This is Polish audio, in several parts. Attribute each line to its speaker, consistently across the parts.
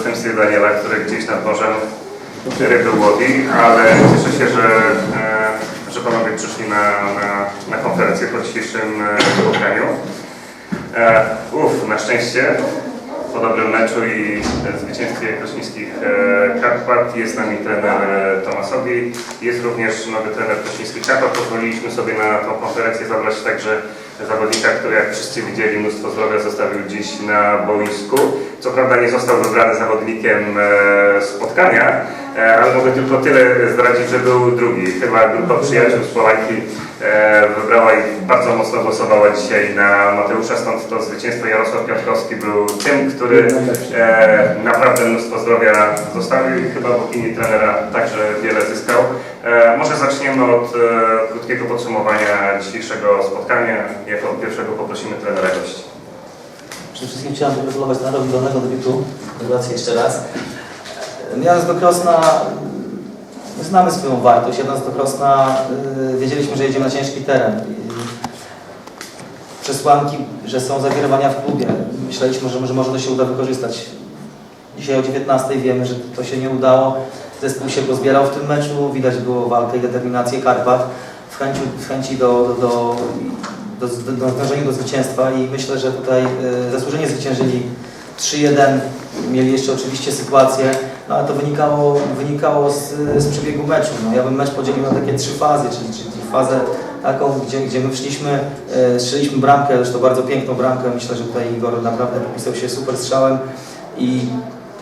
Speaker 1: zastępstwie Daniela, który gdzieś nad morzem ryby łowi, ale cieszę się, że, e, że panowie przyszli na, na, na konferencję po dzisiejszym e, spotkaniu. E, Uf, na szczęście po dobrym meczu i zwycięstwie krośnieńskich e, Karpat jest z nami trener Tomasowi. Jest również nowy trener krośnieńskich Karpat. Pozwoliliśmy sobie na tą konferencję zabrać także zawodnika, który jak wszyscy widzieli mnóstwo zdrowia zostawił dziś na boisku. Co prawda nie został wybrany zawodnikiem e, spotkania, e, ale mogę tylko tyle zdradzić, że był drugi. Chyba grupa przyjaciół z Polaki e, wybrała i bardzo mocno głosowała dzisiaj na Mateusza, stąd to zwycięstwo Jarosław Piątkowski był tym, który e, naprawdę mnóstwo zdrowia zostawił i chyba w opinii trenera także wiele zyskał. E, może zaczniemy od e, krótkiego podsumowania dzisiejszego spotkania. Jako pierwszego poprosimy trenera gości.
Speaker 2: Przede wszystkim chciałem pogratulować trenerowi dolnego debiutu. Gratulacje jeszcze raz. Jadąc do Krosna, my znamy swoją wartość. Jadąc do Krosna, y, wiedzieliśmy, że jedziemy na ciężki teren. Przesłanki, że są zawirowania w klubie. Myśleliśmy, że może to się uda wykorzystać. Dzisiaj o 19 wiemy, że to się nie udało. Zespół się pozbierał w tym meczu. Widać było walkę i determinację Karpat w chęci, w chęci do, do, do, do, do, do do zwycięstwa i myślę, że tutaj y, zasłużenie zwyciężyli 3-1. Mieli jeszcze oczywiście sytuację, no ale to wynikało, wynikało z, z przebiegu meczu. No, ja bym mecz podzielił na takie trzy fazy, czyli, czyli fazę taką, gdzie, gdzie my wszliśmy, y, strzeliśmy bramkę, zresztą bardzo piękną bramkę. Myślę, że tutaj Igor naprawdę popisał się super strzałem i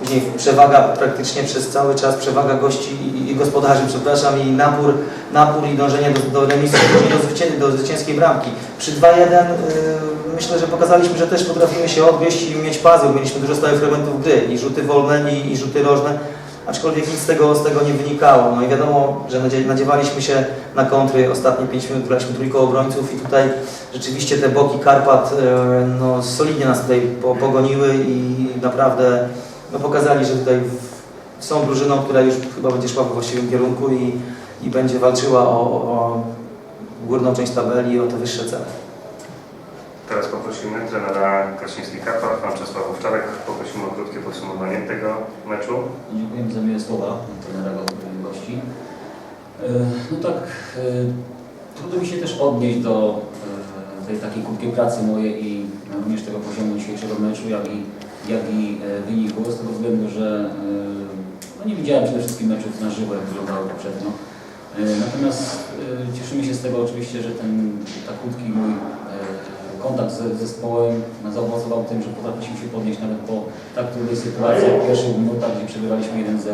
Speaker 2: Później przewaga praktycznie przez cały czas, przewaga gości i- gospodarzy, przepraszam, i napór, napór i dążenie do, do remisu, później do, zwycię, do zwycięskiej bramki. Przy 2-1 y, myślę, że pokazaliśmy, że też potrafimy się odgryźć i mieć pazur. Mieliśmy dużo stałych fragmentów gry, i rzuty wolne, i, i rzuty rożne, aczkolwiek nic z tego, z tego nie wynikało. No i wiadomo, że nadzie, nadziewaliśmy się na kontry. Ostatnie 5 minut graliśmy trójką obrońców i tutaj rzeczywiście te boki Karpat y, no, solidnie nas tutaj po, pogoniły i naprawdę no, pokazali, że tutaj w- są drużyną, która już chyba będzie szła we właściwym kierunku i, i będzie walczyła o, o, o górną część tabeli i o te wyższe cele.
Speaker 1: Teraz poprosimy trenera Krasiński Karpat, pan Czesław Owczarek. Poprosimy o krótkie podsumowanie tego meczu.
Speaker 3: Dziękuję za miłe słowa trenera go- gości. E, No tak, e, trudno mi się też odnieść do e, tej takiej krótkiej pracy mojej i również tego poziomu dzisiejszego meczu, jak i, jak i e, wyniku, z tego względu, że e, no nie widziałem przede wszystkim meczów na żywo, jak wyglądały poprzednio. E, Natomiast cieszymy się z tego oczywiście, że ten tak krótki mój kontakt z zespołem zaowocował tym, że potrafiliśmy się podnieść nawet po tak trudnej sytuacji jak w pierwszych minutach, gdzie przegrywaliśmy 1-0.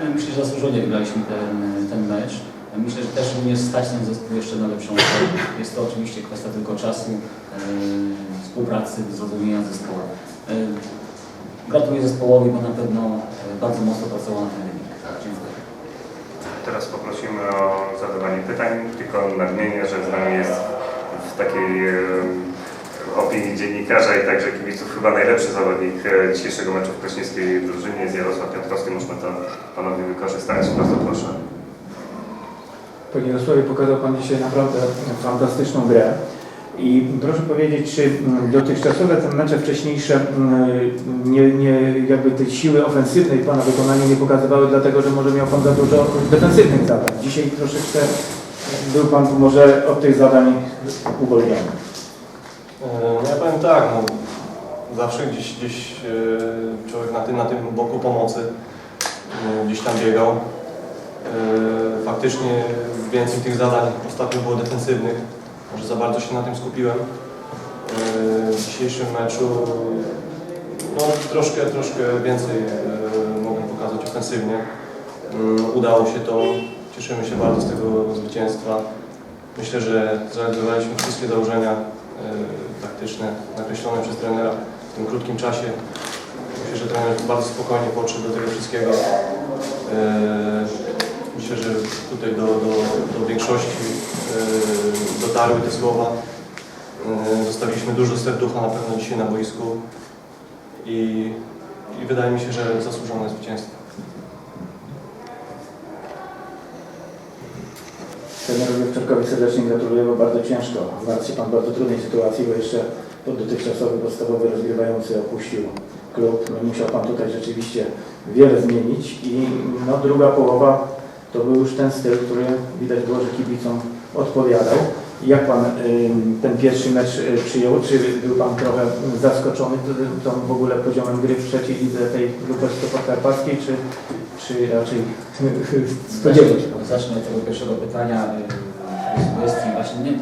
Speaker 3: E, Myślę, że zasłużenie wygraliśmy ten, ten mecz. Myślę, że też również stać ten zespół jeszcze na lepszą grę. Jest to oczywiście kwestia tylko czasu, e, współpracy, zrozumienia zespołu. E, Gratuluję zespołowi, bo na pewno e, bardzo mocno pracował na ten wynik. Dziękuję.
Speaker 1: Teraz poprosimy o zadawanie pytań, tylko nadmienię, że z nami jest w takiej opinii dziennikarza i także kibiców chyba najlepszy zawodnik dzisiejszego meczu w krośnieńskiej drużynie jest Jarosław Piątkowski. Można to panowie wykorzystać. Bardzo proszę.
Speaker 4: Panie Jarosławie, pokazał Pan dzisiaj naprawdę fantastyczną grę. I proszę powiedzieć, czy dotychczasowe te mecze wcześniejsze mm, nie, nie, jakby tej siły ofensywnej Pana wykonania nie pokazywały, dlatego że może miał Pan za dużo defensywnych zadań. Dzisiaj troszeczkę był Pan może od tych zadań uwolniony.
Speaker 5: E, Ja powiem tak, no, zawsze gdzieś, gdzieś e, człowiek na tym, na tym boku pomocy e, gdzieś tam biegał. E, Faktycznie więcej tych zadań ostatnio było defensywnych. Może za bardzo się na tym skupiłem. E, W dzisiejszym meczu no, troszkę, troszkę więcej e, mogłem pokazać ofensywnie. Mm, Udało się to. Cieszymy się bardzo z tego zwycięstwa. Myślę, że zrealizowaliśmy wszystkie założenia taktyczne nakreślone przez trenera w tym krótkim czasie. Myślę, że trener bardzo spokojnie podszedł do tego wszystkiego. Myślę, że tutaj do, do, do większości e, dotarły te słowa. E, Zostawiliśmy dużo serducha na pewno dzisiaj na boisku i, i wydaje mi się, że zasłużone zwycięstwo.
Speaker 4: Trenerowi Owczarkowi serdecznie gratuluję, bo bardzo ciężko. Znalazł się Pan w bardzo trudnej sytuacji, bo jeszcze dotychczasowy podstawowy rozgrywający opuścił klub. No, musiał Pan tutaj rzeczywiście wiele zmienić i no, druga połowa to był już ten styl, który widać było, że kibicom odpowiadał. Jak Pan ten pierwszy mecz y, przyjął? Czy był Pan trochę zaskoczony tą w ogóle poziomem gry w trzeciej lidze tej grupy podkarpackiej, czy, czy raczej spodziewał się?
Speaker 3: Zacznę od tego pierwszego pytania. y, Sugestii. Właśnie nie,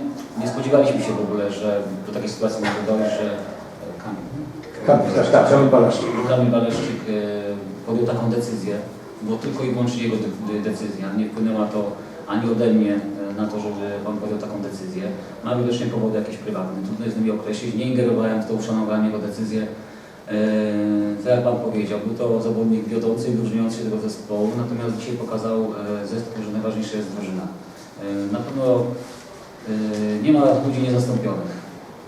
Speaker 3: nie spodziewaliśmy się w ogóle, że do takiej sytuacji może dojść, że e, Kamil,
Speaker 4: Kamil, tak, tak, Kamil
Speaker 3: Baleszczyk e, podjął taką decyzję. Było tylko i wyłącznie jego de- de- decyzja. Nie wpłynęła to ani ode mnie e, na to, żeby on podjął taką decyzję. Ma widocznie powody jakieś prywatne. Trudno jest nimi określić. Nie ingerowałem w to, uszanowałem jego decyzję. E, Tak jak Pan powiedział, był to zawodnik wiodący i wyróżniający się tego zespołu, natomiast dzisiaj pokazał e, zespół, że najważniejsza jest drużyna. Na pewno nie ma ludzi niezastąpionych.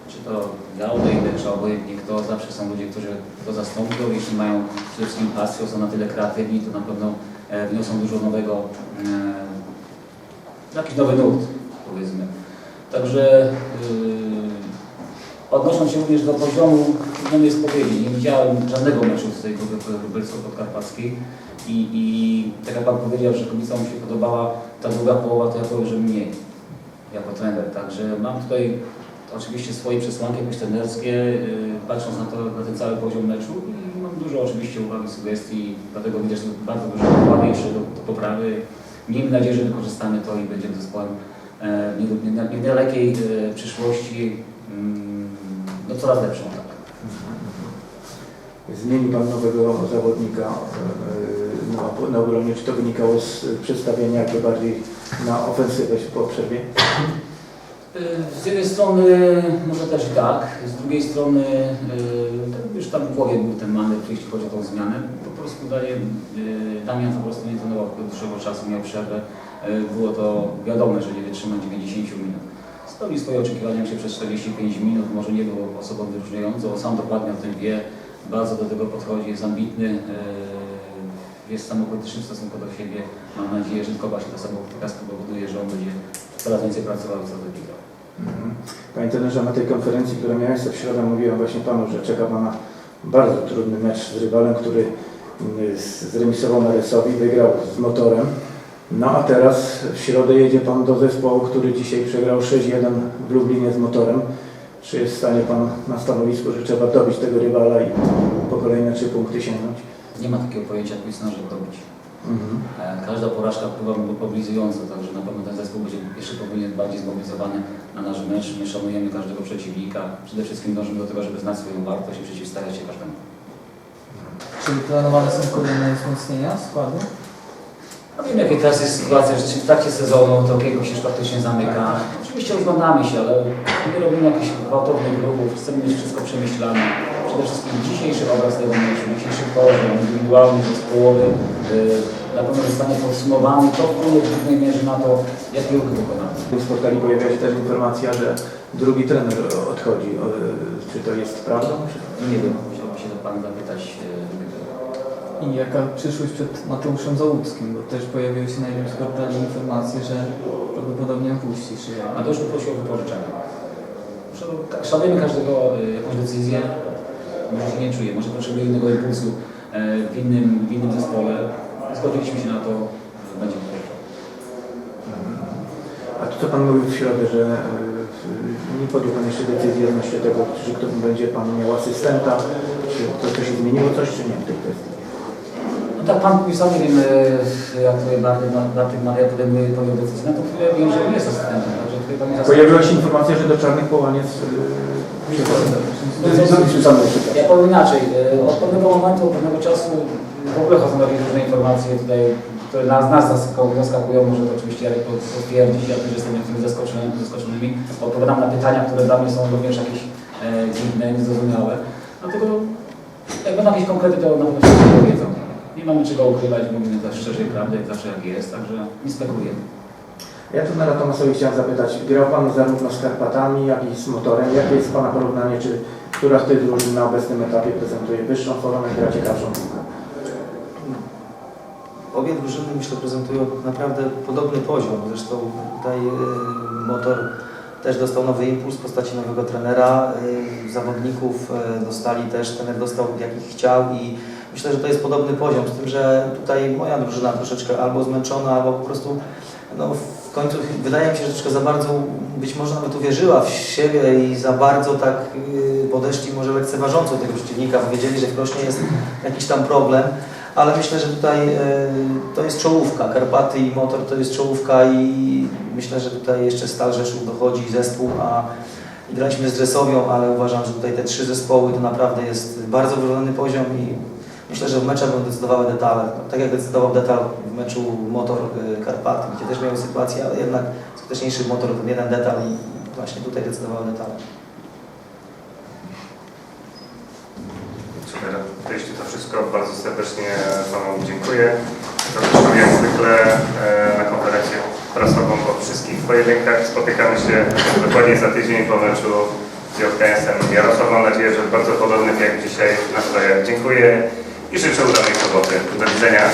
Speaker 3: Czy to odejdę, czy obojętnie kto, zawsze są ludzie, którzy to zastąpią. Jeśli mają przede wszystkim pasję, są na tyle kreatywni, to na pewno e, wniosą dużo nowego, e, jakiś nowy nurt, powiedzmy. Także yy, odnosząc się również do poziomu, trudno mi jest powiedzieć, nie widziałem żadnego meczu z tej grupy lubelsko-podkarpackiej i, i tak jak Pan powiedział, że kibicom się podobała ta druga połowa, to ja powiem, że mniej jako trener. Także mam tutaj oczywiście swoje przesłanki jakieś trenerskie, yy, patrząc na, to, na ten cały poziom meczu i mam dużo oczywiście uwagi, sugestii, dlatego widać, że bardzo dużo układy jeszcze do, do poprawy. Miejmy nadzieję, że wykorzystamy to i będziemy zespołem e, w nied- nied- niedalekiej e, przyszłości mm, no coraz lepszą, tak.
Speaker 4: Zmienił Pan nowego zawodnika yy, na, na obronie. Czy to wynikało z przedstawienia jakby bardziej na ofensywę po przerwie?
Speaker 3: Z jednej strony może też tak, z drugiej strony tak już tam w głowie był ten manewr, jeśli chodzi o tą zmianę. Po prostu daje, y, Damian po prostu nie trenował od dłuższego czasu, miał przerwę. Y, Było to wiadome, że nie wytrzyma 90 minut. Spełnił swoje oczekiwania się przez 45 minut, może nie był osobą wyróżniającą, sam dokładnie o tym wie, bardzo do tego podchodzi, jest ambitny, jest samokrytyczny w stosunku do siebie. Mam nadzieję, że tylko właśnie ta samokrytyka spowoduje, że on będzie coraz więcej pracował i coraz lepiej grał.
Speaker 4: Mhm. Panie trenerze, na tej konferencji, która miała miejsce w środę, mówiłem właśnie Panu, że czeka Pana bardzo trudny mecz z rywalem, który mm, zremisował na Rysowi, wygrał z motorem. No a teraz w środę jedzie Pan do zespołu, który dzisiaj przegrał 6-1 w Lublinie z motorem. Czy jest w stanie Pan na stanowisku, że trzeba dobić tego rywala i po kolejne trzy punkty sięgnąć?
Speaker 3: Nie ma takiego pojęcia jak żeby dobić.
Speaker 4: Mhm.
Speaker 3: E, Każda porażka wpływa mobilizująco, także na pewno ten zespół będzie jeszcze powinien bardziej zmobilizowany na nasz mecz. My szanujemy każdego przeciwnika. Przede wszystkim dążymy do tego, żeby znać swoją wartość i przeciwstawiać się każdemu.
Speaker 6: Czy planowane są kolejne wzmocnienia składu?
Speaker 3: No wiem, jakie teraz jest sytuacja, że w trakcie sezonu to okienko się praktycznie zamyka. Oczywiście rozglądamy się, ale nie robimy jakichś gwałtownych ruchów, chcemy mieć wszystko przemyślane. Przede wszystkim dzisiejszy obraz tego meczu, dzisiejszy poziom, indywidualny, zespołowy, na pewno zostanie podsumowany. To wpłynie w głównej mierze na to, jakie ruchy wykonamy.
Speaker 4: W spotkaniu pojawia się też informacja, że drugi trener odchodzi. O, Czy to jest prawda?
Speaker 3: Nie wiem, musiałbym się do Pana zapytać. yy,
Speaker 6: I jaka przyszłość przed Mateuszem Załuckim? Bo też pojawiły się na jednym z portali informacje, że prawdopodobnie opuści Szyja.
Speaker 3: A to już poprosił o wypożyczenie. Szanujemy- ka- Szanujemy każdego y, jakąś decyzję. Może się nie czuje, może potrzebuje innego impulsu e, w innym, w innym zespole. Zgodziliśmy się na to, że będzie.
Speaker 4: A to co Pan mówił w środę, że e, nie podjął Pan jeszcze decyzji odnośnie tego, czy kto będzie Pan miał asystenta, czy to, to się zmieniło coś, czy nie w tej kwestii?
Speaker 3: No tak, Pan mówił sam, nie wiem, e, jak tutaj Bartek, Maria podejmuje podjął decyzję, no to wiem, że nie jest asystentem,
Speaker 4: Pojawiła się informacja, że do Czarnych Połaniec e.
Speaker 3: Ja powiem inaczej. e, Od pewnego momentu, od pewnego czasu w ogóle chodzą jakieś różne informacje tutaj, które nas, nas zaskakują. Może to oczywiście Jarek po- potwierdzi, ja też jestem niektórymi zaskoczonymi, zaskoczonymi. Odpowiadam na pytania, które dla mnie są również jakieś e, dziwne, niezrozumiałe. Dlatego jak będą jakieś konkrety, to na pewno się powiedzą. Nie mamy czego ukrywać, mówimy też szczerze i prawdę, jak zawsze jak jest, także nie spekulujemy.
Speaker 4: Ja tu na Tomasowi chciałem zapytać, grał Pan zarówno z Karpatami, jak i z motorem. Jakie jest Pana porównanie, czy która z tych drużyn na obecnym etapie prezentuje wyższą formę, gra ciekawszą piłkę?
Speaker 2: obie drużyny myślę prezentują naprawdę podobny poziom. Zresztą tutaj y, motor też dostał nowy impuls w postaci nowego trenera. y, Zawodników y, dostali też, trener dostał jakich chciał i myślę, że to jest podobny poziom. Z tym, że tutaj moja drużyna troszeczkę albo zmęczona, albo po prostu no, w końcu wydaje mi się, że troszkę za bardzo być może nawet uwierzyła w siebie i za bardzo tak y, podeszli może lekceważąco tego przeciwnika, bo wiedzieli, że w Krośnie jest jakiś tam problem, ale myślę, że tutaj y, to jest czołówka. Karpaty i motor to jest czołówka i myślę, że tutaj jeszcze Stal Rzeszów dochodzi zespół, a i graliśmy z Dresowią, ale uważam, że tutaj te trzy zespoły to naprawdę jest bardzo wyrównany poziom i myślę, że w meczach będą decydowały detale. No, tak jak decydował detal w meczu Motor y, Karpaty, gdzie też miały sytuację, ale jednak skuteczniejszy motor ten jeden detal i właśnie tutaj decydowały detale.
Speaker 1: Super. To jeśli to wszystko, bardzo serdecznie Panu dziękuję. Zapraszam jak zwykle e, na konferencję prasową po wszystkich pojedynkach. Spotykamy się dokładnie za tydzień po meczu z JKS-em Jarosław. Mam nadzieję, że bardzo podobnych jak dzisiaj nastrojach. Dziękuję i życzę udanej soboty. Do widzenia.